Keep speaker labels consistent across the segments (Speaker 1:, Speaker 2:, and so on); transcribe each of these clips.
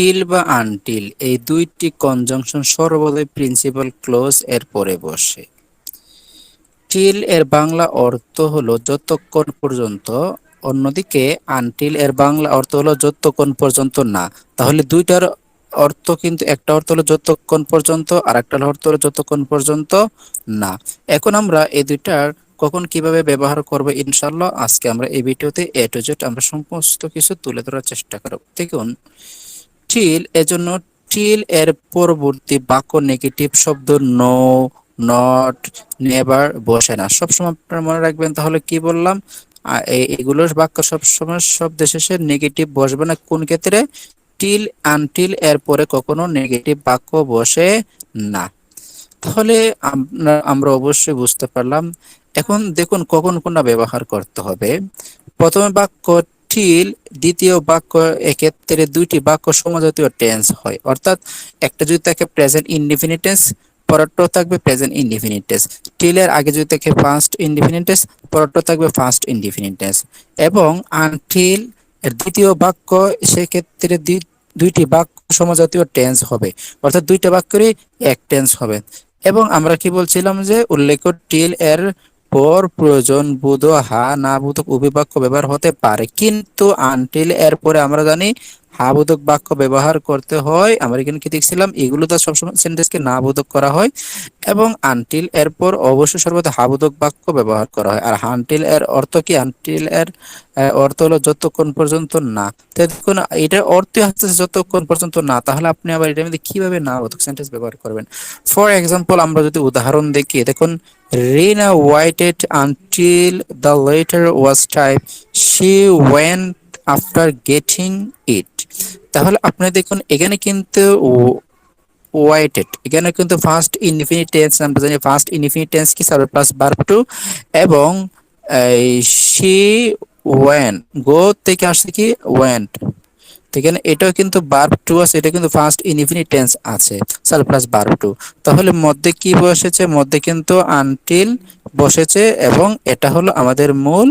Speaker 1: Till বা until, এই দুইটি কনজাংশন সর্বদাই প্রিন্সিপাল ক্লোজ এর পরে বসে। টিল এর বাংলা অর্থ হলো যতক্ষণ পর্যন্ত, অন্যদিকে আনটিল এর বাংলা অর্থ হলো যতক্ষণ পর্যন্ত না। তাহলে দুইটার অর্থ কিন্তু, একটা অর্থ হলো যতক্ষণ পর্যন্ত আর একটা অর্থ হলো যতক্ষণ পর্যন্ত না। এখন আমরা এই দুইটার কখন কীভাবে ব্যবহার করব ইনশাল্লাহ আজকে আমরা এই ভিডিওতে এ টু জেড আমরা সমস্ত কিছু তুলে ধরার চেষ্টা করব। দেখুন টিল, এজন্য টিল এর পরবর্তী বাক্য নেগেটিভ শব্দ নো নট নেভার বসে না। সবসময় আপনারা মনে রাখবেন, তাহলে কি বললাম? এগুলোর বাক্য সবসময় শব্দ শেষে নেগেটিভ বসবে না। কোন ক্ষেত্রে? টিল আনটিল এর পরে কখনো নেগেটিভ বাক্য বসে না। তাহলে আমরা অবশ্যই বুঝতে পারলাম। এখন দেখুন কখন কোনটা ব্যবহার করতে হবে। প্রথমে বাক্য টিল দ্বিতীয় বাক্য এক্ষেত্রে দুইটি বাক্য সমজাতীয় টেন্স হয়। অর্থাৎ একটা যদি থাকে প্রেজেন্ট ইনডিফিনিট টেন্স পরটা থাকবে প্রেজেন্ট ইনডিফিনিট টেন্স টিলের আগে যদি থাকে ফার্স্ট ইনডিফিনিট টেন্স পরটা থাকবে ফার্স্ট ইনডিফিনিট টেন্স এবং আনটিল দ্বিতীয় বাক্য, সেক্ষেত্রে দুইটি বাক্য সমজাতীয় টেন্স হবে। অর্থাৎ দুইটা বাক্যেরই এক টেন্স হবে। এবং আমরা কি বলছিলাম যে উল্লেখ টিল এর পর প্রয়োজন বুধ হা না বুধক অভিবাক্য ব্যবহার হতে পারে। কিন্তু আনটিল এরপরে আমরা জানি হা বোধক বাক্য ব্যবহার করতে হয়। আমরা এখানে কি দেখছিলাম? এগুলো তো সবসময় সেন্টেন্সকে না বোধক করা হয়। এবং আনটিল এরপর অবশ্যই সর্বদা হাবোধক বাক্য ব্যবহার করা হয়। আর হানটিল এর অর্থ কি? আনটিল এর অর্থ হলো যতক্ষণ পর্যন্ত না। দেখুন, এটার অর্থ হচ্ছে যতক্ষণ পর্যন্ত না, তাহলে আপনি আবার এটার মধ্যে কীভাবে না বোধক সেন্টেন্স ব্যবহার করবেন? ফর এক্সাম্পল আমরা যদি উদাহরণ দেখি, দেখুন Rina waited until the letter was type she went after getting it তাহলে আপনি দেখুন, এখানে কিন্তু ওয়াইটেড। এখানে কিন্তু ফার্স্ট ইনফিনিট টেন্স আমরা জানি ফার্স্ট ইনফিনিট টেন্স কি? সাবজেক্ট প্লাস ভার্ব টু এবং শি ওয়েন গো থেকে আসছে কি? ওয়েন্ট এখানে এটাও কিন্তু বার্ব টু আছে, এটা কিন্তু ফার্স্ট ইনফিনিট টেন্স আছে। সাল প্লাস বার্ব টু তাহলে মধ্যে কি বসেছে? মধ্যে কিন্তু আনটিল বসেছে এবং এটা হলো আমাদের মূল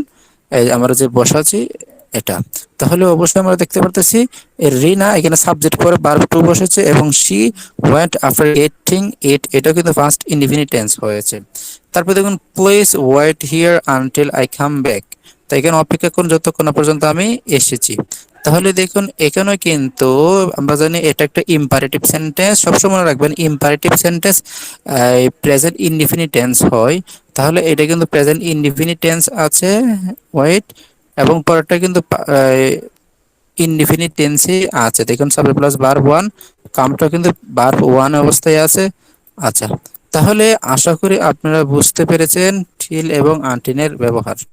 Speaker 1: আমরা যে বসাচ্ছি এটা। তাহলে অবশ্যই আমরা দেখতে পারতেছি রিনা এখানে সাবজেক্ট পরে ভার্ব টু বসেছে এবং she went after getting it এটা কিন্তু ফার্স্ট ইনডিফিনিট টেন্স হয়েছে। তারপর দেখুন please wait here until I come back তো এখানে অপেক্ষা করুন, যতক্ষণ পর্যন্ত আমি এসেছি। তাহলে দেখুন, এখানেও কিন্তু আমরা জানি এটা একটা ইম্পারেটিভ সেন্টেন্স সবসময় রাখবেন imperative sentence present indefinite tense হয়। তাহলে এটা কিন্তু প্রেজেন্ট ইনডিফিনিট টেন্স আছে। ওয়েট এবং পরেরটা কিন্তু ইনডিফিনিট টেন্সে আছে। দেখুন সাবজেক্ট প্লাস বার ওয়ান কামটা কিন্তু বার ওয়ান অবস্থায় আছে। আচ্ছা তাহলে আশা করি আপনারা বুঝতে পেরেছেন ঠিল এবং আন্টিনের ব্যবহার।